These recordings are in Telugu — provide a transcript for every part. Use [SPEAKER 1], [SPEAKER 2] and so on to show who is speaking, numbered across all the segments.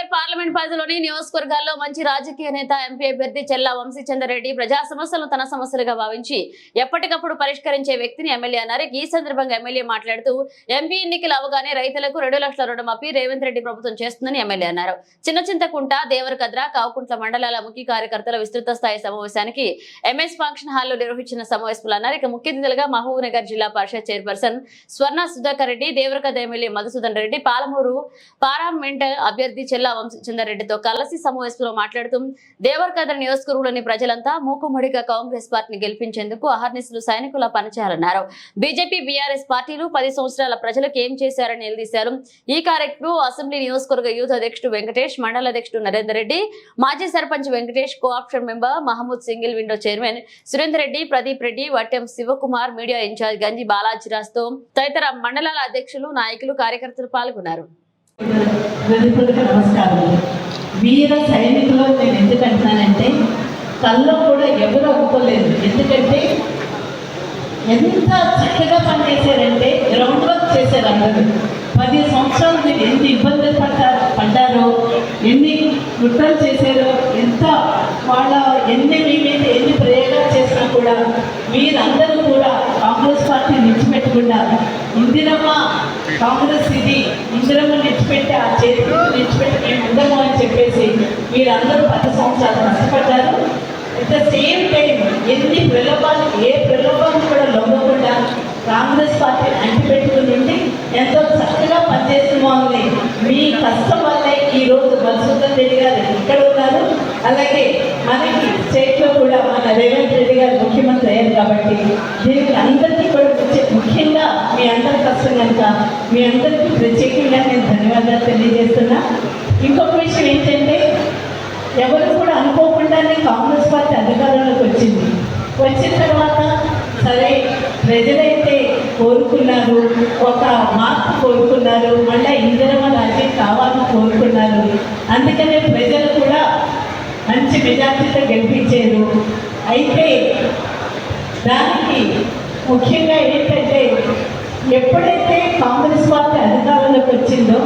[SPEAKER 1] నగర్ పార్లమెంట్ పరిధిలోని నియోజకవర్గాల్లో మంచి రాజకీయ నేత ఎంపీ అభ్యర్థి చెల్లా వంశీచంద్రరెడ్డి ప్రజా సమస్యలను తన సమస్యలుగా భావించి ఎప్పటికప్పుడు పరిష్కరించే వ్యక్తిని ఎమ్మెల్యే అన్నారు. ఈ సందర్భంగా ఎమ్మెల్యే మాట్లాడుతూ ఎంపీ ఎన్నికలు అవగానే రైతులకు రెండు లక్షల రుణమాఫీ రేవంత్ రెడ్డి ప్రభుత్వం చేస్తుందని ఎమ్మెల్యే అన్నారు. చిన్న చింతకుంట దేవరకద్ర కావుకుంట్ల మండలాల ముఖ్య కార్యకర్తల విస్తృత స్థాయి సమావేశానికి ఎంఎస్ ఫంక్షన్ హాల్లో నిర్వహించిన సమావేశంలో అన్నారు. ఇక ముఖ్య అతిథులుగా మహబూబ్ నగర్ జిల్లా Parishad chairperson Swarna Sudhakar Reddy Devarakadra MLA Madhusudan Reddy Palamuru parliament అభ్యర్థి చెల్లా వంశచంద్రరెడ్డితో కలిసి సమావేశంలో మాట్లాడుతూ దేవరకద్ర నియోజకవర్గంలోని ప్రజలంతా మూకుమ్మడిగా కాంగ్రెస్ పార్టీని గెలిపించేందుకు అహర్నిశలు సైనికుల పనిచేయాలన్నారు. బీజేపీ బీఆర్ఎస్ పార్టీలు పది సంవత్సరాల ప్రజలకు ఏం చేశారని నిలదీశారు. ఈ కార్యక్రమం అసెంబ్లీ నియోజకవర్గ యూత్ అధ్యక్షుడు వెంకటేష్ మండల అధ్యక్షుడు నరేందర్ రెడ్డి మాజీ sarpanch Venkatesh cooption member Mahmood single window chairman Surender Reddy Pradeep Reddy Vattem Shivakumar media incharge Ganji బాలాజీరాజ్తో తదితర మండలాల అధ్యక్షులు నాయకులు కార్యకర్తలు పాల్గొన్నారు.
[SPEAKER 2] హృదయపూర్వక నమస్కారం వీర సైనికులు నేను ఎందుకు అంటున్నానంటే కల్లో కూడా ఎవరు ఒప్పుకోలేదు ఎందుకంటే ఎంత చక్కగా పనిచేశారంటే గ్రౌండ్ వర్క్ చేశారు అందరూ. పది సంవత్సరాలు మీరు ఎన్ని ఇబ్బందులు పడ్డారు పడ్డారో ఎన్ని కుట్రలు చేశారో ఎంత వాళ్ళ ఎన్ని మీ మీద ఎన్ని ప్రయోగాలు చేసినా కూడా మీరందరూ కూడా కాంగ్రెస్ పార్టీ నిలిచిపెట్టకుండా ఇందిరమ్మ కాంగ్రెస్ ఇది ఇందిరమ్మ నిలిచిపెట్టి విడిచిపెట్టి మేము ఉందము అని చెప్పేసి మీరందరూ పది సంవత్సరాలు కష్టపడ్డారు. అట్ ద సేమ్ టైం ఎన్ని ప్రలోభాలు ఏ ప్రలోభాలు కూడా లొంగకుండా కాంగ్రెస్ పార్టీ అంటిపెట్టుకుని ఉండి ఎంతో చక్కగా పనిచేసిన వాళ్ళని మీ కష్టం వల్లే ఈ రోజు మధుసూదన్ రెడ్డి గారు ఇక్కడ ఉన్నారు అలాగే మనకి స్టేట్లో కూడా మన రేవంత్ రెడ్డి గారు ముఖ్యమంత్రి అయ్యారు కాబట్టి దీనికి అందరికీ కూడా ముఖ్య- ముఖ్యంగా మీ అందరి కష్టం కనుక మీ అందరికీ ప్రత్యేకంగా నేను ధన్యవాదాలు తెలియజేస్తున్నా. ఇంకొక విషయం ఏంటంటే ఎవరు కూడా అనుకోకుండానే కాంగ్రెస్ పార్టీ అధికారంలోకి వచ్చింది. వచ్చిన తర్వాత సరే ప్రజలైతే కోరుకున్నారు ఒక మార్పు కోరుకున్నారు మళ్ళీ ఇందిరమ్మ రాజ్యం కావాలని కోరుకున్నారు. అందుకనే ప్రజలు కూడా మంచి మెజార్టీతో గెలిపించారు. అయితే దానికి ముఖ్యంగా ఏంటంటే ఎప్పుడైతే కాంగ్రెస్ పార్టీ అధికారంలోకి వచ్చిందో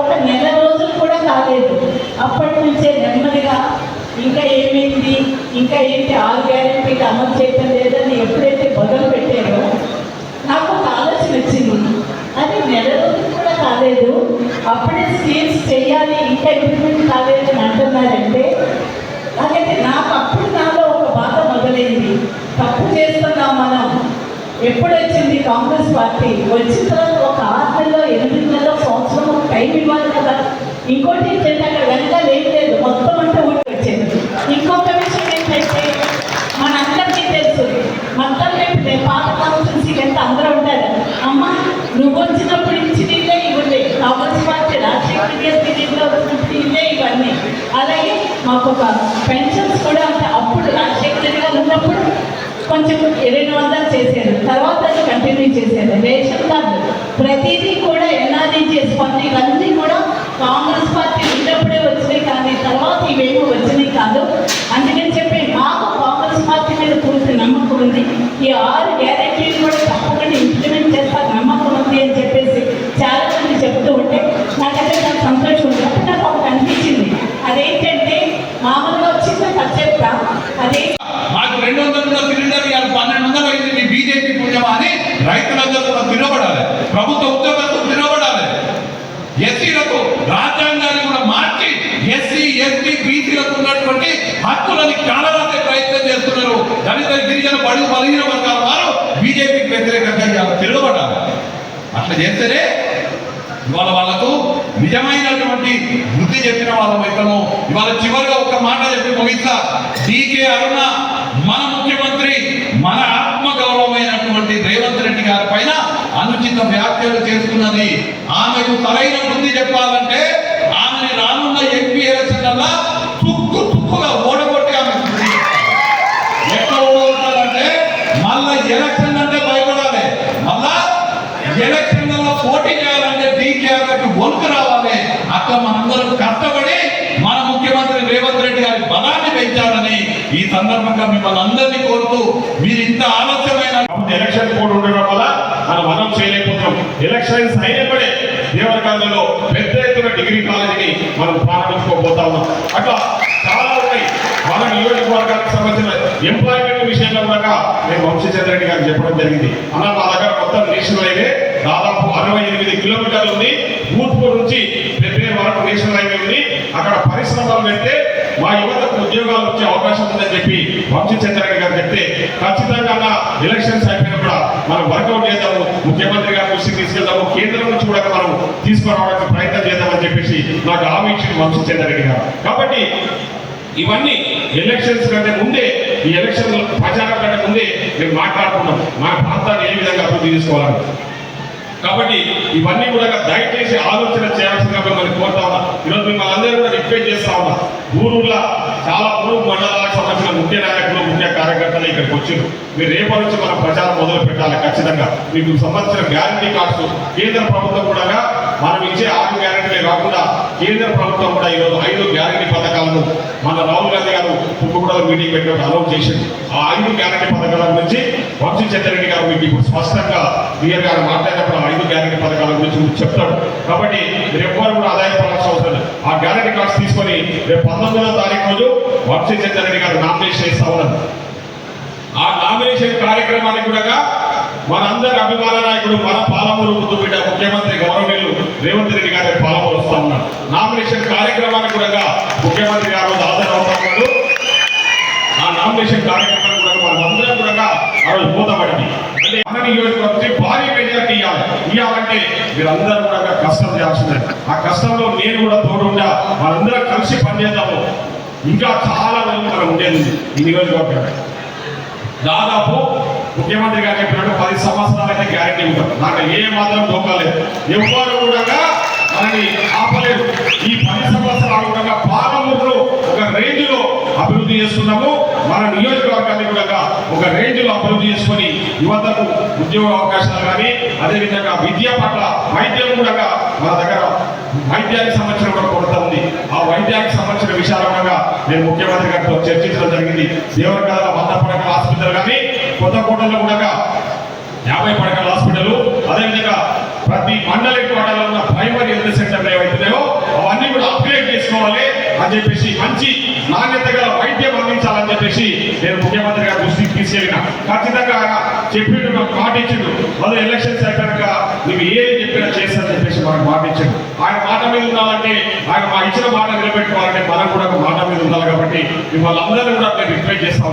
[SPEAKER 2] ఒక నెల రోజులు కూడా కాలేదు. అప్పటి నుంచే నెమ్మదిగా ఇంకా ఏమైంది ఇంకా ఏంటి ఆరు గ్యారెంటీకి అమలు చేయటం లేదని ఎప్పుడైతే మొదలు పెట్టారో నాకు ఒక ఆలోచన వచ్చింది. అది నెల రోజులు కూడా కాలేదు. అప్పుడే స్కీమ్స్ చేయాలి ఇంకా ఇంప్లిమెంట్ కాలేదు అని అంటున్నారంటే అలాగే నాకు అప్పుడు నాలో ఒక బాధ మొదలైంది. తప్పు చేస్తున్నాం మనం ఎప్పుడొచ్చింది కాంగ్రెస్ పార్టీ? వచ్చిన తర్వాత ఒక ఆరు నెలలో ఎనిమిది నెలలో సంవత్సరం ఒక టైం ఇవ్వాలి కదా ఇంకోటి ఏంటంటే అక్కడ వెనకాల ఏం లేదు మొత్తం అంతా ఊరికి వచ్చేది ఇంకొక విషయం ఏంటంటే మనందరికీ తెలుసు మొత్తం రేపు పాత కాన్స్టిట్యున్సీకి ఎంత అందరూ ఉంటారు అమ్మ నువ్వు వచ్చినప్పుడు ఇచ్చి నీళ్ళే ఇవ్వండి కాంగ్రెస్ పార్టీ రాజశేఖర్ గారి నీళ్ళు వచ్చినప్పుడు ఇల్లే ఇవన్నీ అలాగే మాకు ఒక పెన్షన్స్ కూడా అంటే అప్పుడు రాజశేఖర్ రెడ్డి గారు ఉన్నప్పుడు కొంచెం రెండు వందలు చేశారు. తర్వాత అది కంటిన్యూ చేశారు. రేషన్ కార్డు ప్రతిదీ కూడా ఎన్ఆర్ఈజీఎస్ ఫండ్ ఇవన్నీ కూడా కాంగ్రెస్ పార్టీ ఉన్నప్పుడే వచ్చినాయి. కానీ తర్వాత ఇవేమో వచ్చినాయి కాదు. అందుకని చెప్పి మాకు కాంగ్రెస్ పార్టీ మీద పూర్తి నమ్మకం ఉంది. ఈ ఆరు గ్యారెంటీలు కూడా తప్పకుండా ఇంప్లిమెంట్ చేస్తారు నమ్మకం ఉంది అని చెప్పేసి చాలా మంది చెప్తూ ఉంటే నాకైతే నాకు సంతోషం ఉంది అప్పుడు నాకు ఒకటి అనిపించింది అదేంటంటే మామూలుగా వచ్చింది ఖర్చు చెప్తా అదే
[SPEAKER 3] మాకు రెండు వందల ఉన్న సిలిండర్ ఇవాళ పన్నెండు వందలు అయింది మీ బీజేపీ పుణ్యమా అని రైతులందరూ కూడా తినబడాలి. ప్రభుత్వ ఉద్యోగులకు తినబడాలి. ఎస్సీలకు రాజ్యాంగాన్ని కూడా మార్చి ఎస్సీ ఎస్టీ బీసీలకు ఉన్నటువంటి హక్కులని కాలరాసే ప్రయత్నం చేస్తున్నారు. దళిత గిరిజన బడుగు బలహీన వర్గాల వారు బీజేపీకి వ్యతిరేకంగా ఇవాళ తిరగబడాలి అట్లా చేస్తేనే ఇవాళ వాళ్ళకు నిజమైనటువంటి బుద్ధి చెప్పిన వాళ్ళ వైతము ఇవాళ చివరిగా ఒక మాట చెప్పి ముగిస్తా. డీకే అరుణ మన ముఖ్యమంత్రి మన ఆత్మ గౌరవమైనటువంటి రేవంత్ రెడ్డి గారి పైన అనుచిత వ్యాఖ్యలు చేస్తున్నది ఆమెకు సరైన బుద్ధి చెప్పాలంటే ఆమెని రానున్న ఎంపీ ఎలక్షన్ల తుక్కు తుక్కుగా ఓడగొట్టి ఆమె ఎట్లా ఓడగొట్టాలంటే మళ్ళా ఎలక్షన్ అంటే భయపడాలి. మళ్ళా ఎలక్షన్లలో పోటీ చేయాలంటే డీకేఆర్కి వణుకు రావాలి. అట్లా మనందరం కష్టపడి మన ముఖ్యమంత్రి రేవంత్ రెడ్డి గారి బలాన్ని పెంచాలని ఈ సందర్భంగా మిమ్మల్ని అందరినీ కోరుతూ మీరు ఇంత ఆలస్యమైన
[SPEAKER 4] ఎలక్షన్ కోడ్ ఉండడం వల్ల మనం మనం చేయలేకపోతున్నాం. ఎలక్షన్స్ అయినప్పుడే దేవరకాలలో పెద్ద ఎత్తున డిగ్రీ కాలేజీని మనం ప్రారంభించుకోబోతా ఉన్నాం. అట్లా చాలా ఉన్నాయి. మన నియోజకవర్గానికి సంబంధించిన ఎంప్లాయ్మెంట్ విషయంలో కూడా నేను వంశీచంద్ర రెడ్డి గారికి చెప్పడం జరిగింది. అన్న మా దగ్గర మొత్తం నేషనల్ హైవే దాదాపు అరవై ఎనిమిది కిలోమీటర్లు ఉంది. భూత్పూర్ నుంచి పెద్ద వరకు నేషనల్ హైవే ఉంది. అక్కడ పరిశ్రమలు పెడితే మా యువతకు ఉద్యోగాలు వచ్చే అవకాశం ఉందని చెప్పి వంశీచంద్ర రెడ్డి గారు చెప్తే ఖచ్చితంగా అన్న ఎలక్షన్స్ అయిపోయినా కూడా మనం వర్కౌట్ చేద్దాము ముఖ్యమంత్రి గారి దృష్టికి తీసుకెళ్దాము కేంద్రం వారు తీసుకురావడానికి ప్రయత్నం చేద్దామని చెప్పేసి నాకు హామీ ఇచ్చిన మనసు రెడ్డి గారు. కాబట్టి ఇవన్నీ ఎలక్షన్స్ కంటే ముందే ఈ ఎలక్షన్ ప్రచారం కంటే ముందే మేము మాట్లాడుకున్నాం మా ప్రాంతాన్ని ఏ విధంగా అభివృద్ధి తీసుకోవాలి కాబట్టి ఇవన్నీ కూడా దయచేసి ఆలోచన చేయాల్సిందిగా మిమ్మల్ని కోరుతా ఉన్నా. ఈరోజు మిమ్మల్ని అందరూ కూడా రిక్వెస్ట్ చేస్తా ఉన్నా. ఊరులా చాలా ఊరు మండలాలకు సంబంధించిన ముఖ్య నాయకులు ముఖ్య కార్యకర్తలు ఇక్కడికి వచ్చారు మీరు రేపటి నుంచి మనం ప్రచారం మొదలు పెట్టాలి ఖచ్చితంగా. మీకు సంబంధించిన గ్యారంటీ కార్డ్స్ కేంద్ర ప్రభుత్వం కూడా మనం ఇచ్చే ఆరు గ్యారంటీలే కాకుండా కేంద్ర ప్రభుత్వం కూడా ఈరోజు ఐదు గ్యారంటీ పథకాలను మన రాహుల్ గాంధీ గారు కుక్కగూడలో మీటింగ్ పెట్టినప్పుడు అనౌన్స్ చేసింది. ఆ ఐదు గ్యారంటీ పథకాల గురించి వంశీ గారు మీకు ఇప్పుడు స్పష్టంగా క్లియర్గా మాట్లాడినప్పుడు ఐదు గ్యారెంటీ పథకాల గురించి చెప్తాడు. కాబట్టి రేపు వరకు కూడా ఆదాయపడాల్సిన అవసరం ఆ గ్యారెంటీ కార్డ్స్ తీసుకొని రేపు పంతొమ్మిదవ తారీఖు రోజు వంశీ చంద్రెడ్డి గారు నామినేషన్ చేస్తా ఉన్నారు. ఆ నామినేషన్ కార్యక్రమానికి కూడా మనందరి అభిమాన నాయకుడు మన పాలమూరు ముందు బిడ్డ ముఖ్యమంత్రి గౌరవనీయులు రేవంత్ రెడ్డి గారి పాలమూరు వస్తా ఉన్నారు. నామినేషన్ కార్యక్రమానికి కూడా ముఖ్యమంత్రి గారు హాజరవుతా ఉన్నాడు ఆ నామినేషన్ కార్యక్రమానికి కూడా మనం అందరం కూడా నియోజకవర్గం భారీ మెజార్టీ ఇవ్వాలి ఇవ్వాలంటే మీరందరూ కూడా కష్టం చేయాల్సిందే. ఆ కష్టంలో నేను కూడా తోడుండా. మనందరం కలిసి పనిచేద్దాము. ఇంకా చాలా రోజులు మనం ఉండేది ఈ నియోజకవర్గం దాదాపు ముఖ్యమంత్రి గారు చెప్పినట్టు పది సంవత్సరాలైతే గ్యారెంటీ ఉంటారు నాకు ఏ మాత్రం దొక్కలేదు ఎవ్వరు కూడా మనని ఆపలేదు. ఈ పది సంవత్సరాలు కూడా పాలమూరులో ఒక రేంజ్లో అభివృద్ధి చేస్తున్నాము. మన నియోజకవర్గాన్ని కూడా ఒక రేంజ్లో అభివృద్ధి చేసుకొని యువతకు ఉద్యోగ అవకాశాలు కానీ అదేవిధంగా విద్య పట్ల వైద్యం కూడా మన దగ్గర వైద్యానికి సంబంధించిన కూడా కొరత ఉంది. ఆ వైద్యానికి సంబంధించిన విషయాల కూడా నేను ముఖ్యమంత్రి గారితో చర్చించడం జరిగింది. దేవరకాల వంద పడకల హాస్పిటల్ కానీ కొత్తకోటలో కూడా యాభై పడకల హాస్పిటల్. అదేవిధంగా ప్రతి మండల కోటలో ఉన్న ప్రైమరీ హెల్త్ సెంటర్లు ఏవైతున్నాయో అవన్నీ కూడా అప్గ్రేడ్ చేసుకోవాలి అని చెప్పేసి మంచి నాణ్యత గల వైద్యం చేసి చెప్పేసి నేను ముఖ్యమంత్రి గారి దృష్టికి తీసుకెళ్ళిన. ఖచ్చితంగా చెప్పిండు నాకు మాట ఇచ్చిండు మొదలు ఎలక్షన్స్ అయిపోయాక నువ్వు ఏది చెప్పినా చేస్తా చెప్పేసి మనకు మాట ఇచ్చిండు ఆయన మాట మీద ఉండాలంటే ఆయన మా ఇచ్చిన మాట నిలబెట్టుకోవాలంటే మనం కూడా ఒక మాట మీద ఉండాలి కాబట్టి మిమ్మల్ని అందరూ కూడా నేను రిక్వెస్ట్ చేస్తా